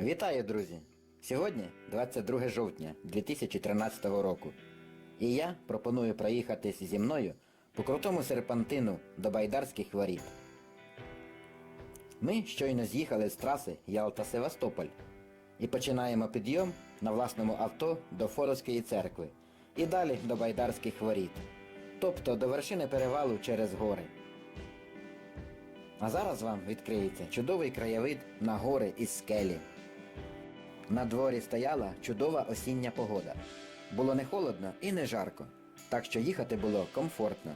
Вітаю, друзі! Сьогодні 22 жовтня 2013 року. І я пропоную проїхатись зі мною по крутому серпантину до Байдарських воріт. Ми щойно з'їхали з траси Ялта-Севастополь і починаємо підйом на власному авто до Форовської церкви і далі до Байдарських воріт, тобто до вершини перевалу через гори. А зараз вам відкриється чудовий краєвид на гори із скелі. На дворі стояла чудова осіння погода. Було не холодно і не жарко, так що їхати було комфортно.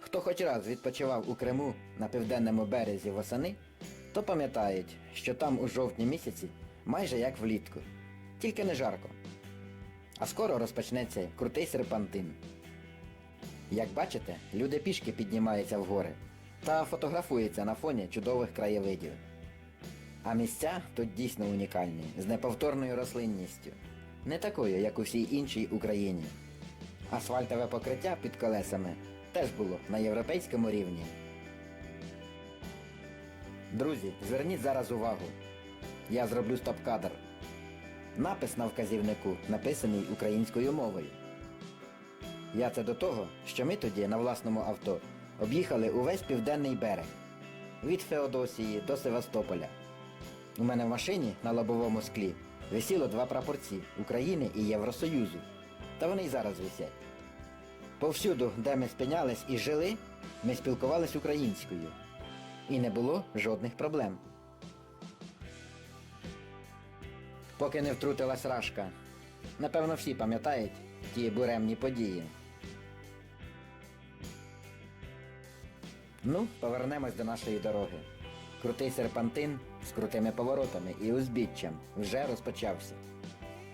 Хто хоч раз відпочивав у Криму на південному березі восени, то пам'ятають, що там у жовтні місяці майже як влітку, тільки не жарко. А скоро розпочнеться крутий серпантин. Як бачите, люди пішки піднімаються в гори та фотографуються на фоні чудових краєвидів. А місця тут дійсно унікальні, з неповторною рослинністю, не такою, як у всій іншій Україні. Асфальтове покриття під колесами теж було на європейському рівні. Друзі, зверніть зараз увагу. Я зроблю стоп-кадр. Напис на вказівнику написаний українською мовою. Я це до того, що ми тоді на власному авто об'їхали увесь південний берег від Феодосії до Севастополя. У мене в машині на лобовому склі висіло два прапорці України і Євросоюзу. Та вони й зараз висять. Повсюду, де ми спинялись і жили, ми спілкувались українською. І не було жодних проблем. Поки не втрутилась рашка. Напевно, всі пам'ятають ті буремні події. Ну, повернемось до нашої дороги. Крутий серпантин з крутими поворотами і узбіччям вже розпочався.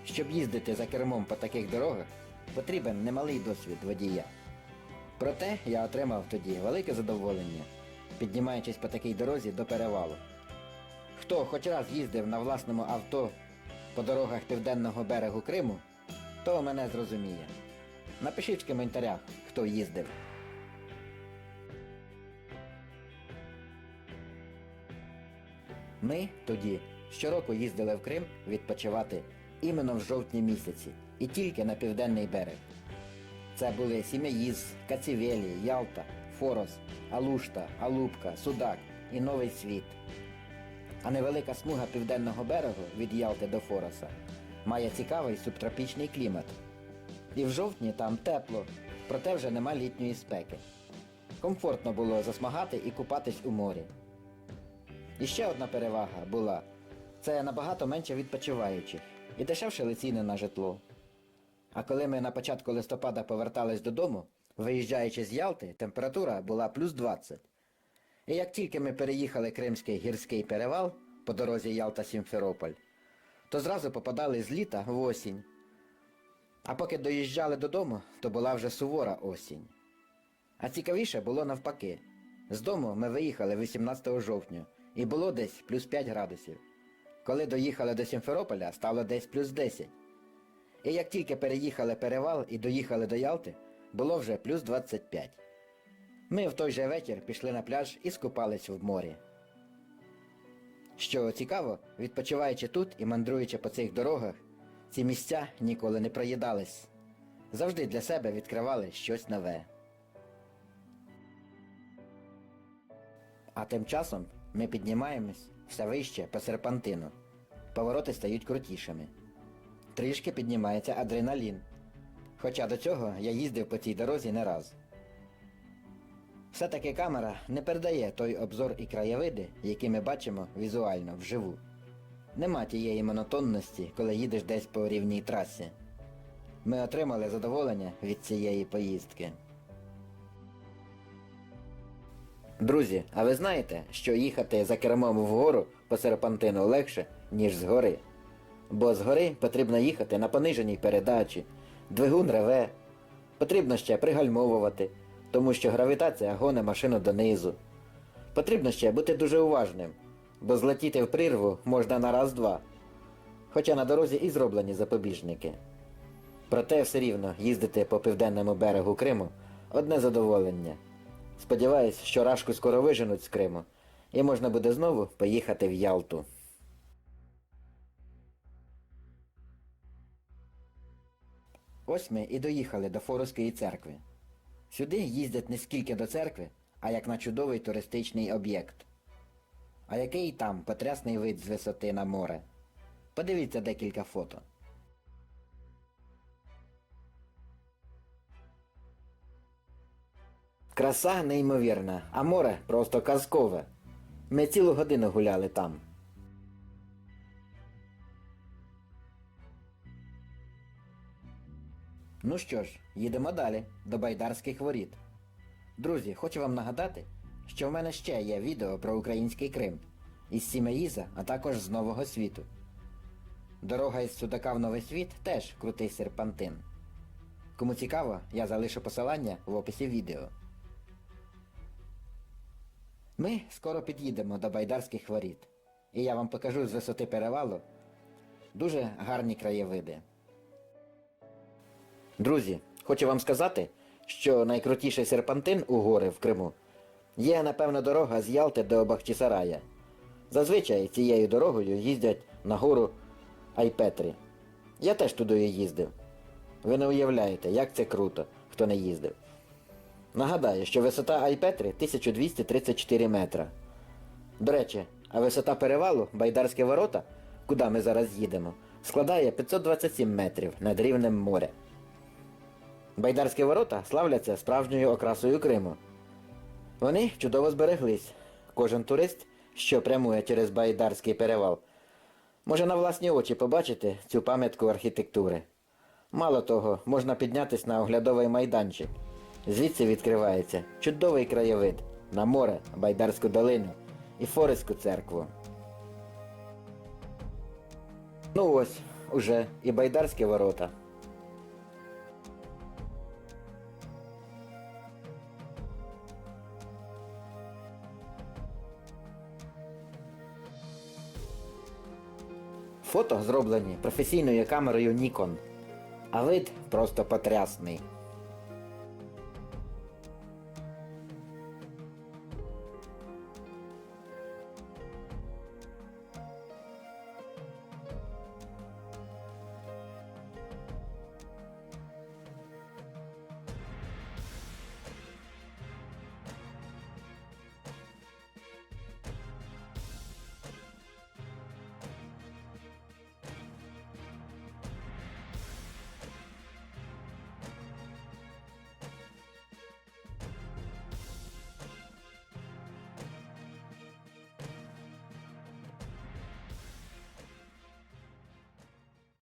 Щоб їздити за кермом по таких дорогах, потрібен немалий досвід водія. Проте я отримав тоді велике задоволення, піднімаючись по такій дорозі до перевалу. Хто хоч раз їздив на власному авто по дорогах південного берегу Криму, то мене зрозуміє. Напишіть в коментарях, хто їздив. Ми тоді щороку їздили в Крим відпочивати іменно в жовтні місяці і тільки на південний берег. Це були Сім'яїз, Кацівелі, Ялта, Форос, Алушта, Алубка, Судак і Новий Світ. А невелика смуга південного берегу від Ялти до Фороса має цікавий субтропічний клімат. І в жовтні там тепло, проте вже нема літньої спеки. Комфортно було засмагати і купатись у морі. І ще одна перевага була це набагато менше відпочиваючих і дешевше ціни на житло. А коли ми на початку листопада повертались додому, виїжджаючи з Ялти, температура була плюс 20. І як тільки ми переїхали Кримський гірський перевал по дорозі Ялта-Сімферополь, то зразу попадали з літа в осінь. А поки доїжджали додому, то була вже сувора осінь. А цікавіше було навпаки. З дому ми виїхали 18 жовтня і було десь плюс 5 градусів. Коли доїхали до Сімферополя, стало десь плюс 10. І як тільки переїхали перевал і доїхали до Ялти, було вже плюс 25. Ми в той же вечір пішли на пляж і скупались в морі. Що цікаво, відпочиваючи тут і мандруючи по цих дорогах, ці місця ніколи не проїдались. Завжди для себе відкривали щось нове. А тим часом ми піднімаємось все вище по серпантину. Повороти стають крутішими. Трішки піднімається адреналін. Хоча до цього я їздив по цій дорозі не раз. Все-таки камера не передає той обзор і краєвиди, які ми бачимо візуально вживу. Нема тієї монотонності, коли їдеш десь по рівній трасі. Ми отримали задоволення від цієї поїздки. Друзі, а ви знаєте, що їхати за кермом вгору по серпантину легше, ніж згори? Бо згори потрібно їхати на пониженій передачі, двигун реве, потрібно ще пригальмовувати, тому що гравітація гоне машину донизу. Потрібно ще бути дуже уважним, бо злетіти в прірву можна на раз-два. Хоча на дорозі і зроблені запобіжники. Проте все рівно їздити по південному берегу Криму одне задоволення. Сподіваюсь, що рашку скоро виженуть з Криму, і можна буде знову поїхати в Ялту. Ось ми і доїхали до Форуської церкви. Сюди їздять не скільки до церкви, а як на чудовий туристичний об'єкт. А який там потрясний вид з висоти на море. Подивіться декілька фото. Краса неймовірна, а море просто казкове. Ми цілу годину гуляли там. Ну що ж, їдемо далі, до байдарських воріт. Друзі, хочу вам нагадати, що в мене ще є відео про український Крим із Сімеїза, а також з Нового світу. Дорога із Судака в Новий світ теж крутий серпантин. Кому цікаво, я залишу посилання в описі відео. Ми скоро під'їдемо до байдарських воріт, і я вам покажу з висоти перевалу дуже гарні краєвиди. Друзі, хочу вам сказати, що найкрутіший серпантин у гори в Криму є, напевно, дорога з Ялти до Бахчисарая. Зазвичай цією дорогою їздять на гору Айпетрі. Я теж туди їздив. Ви не уявляєте, як це круто, хто не їздив. Нагадаю, що висота Айпетри 1234 метра. До речі, а висота перевалу Байдарські ворота, куди ми зараз їдемо, складає 527 метрів над рівнем моря. Байдарські ворота славляться справжньою окрасою Криму. Вони чудово збереглись. Кожен турист, що прямує через Байдарський перевал, може на власні очі побачити цю пам'ятку архітектури. Мало того, можна піднятися на оглядовий майданчик. Звідси відкривається чудовий краєвид на море, Байдарську долину і Форецьку церкву. Ну ось, уже і Байдарські ворота. Фото зроблені професійною камерою Nikon, а вид просто потрясний.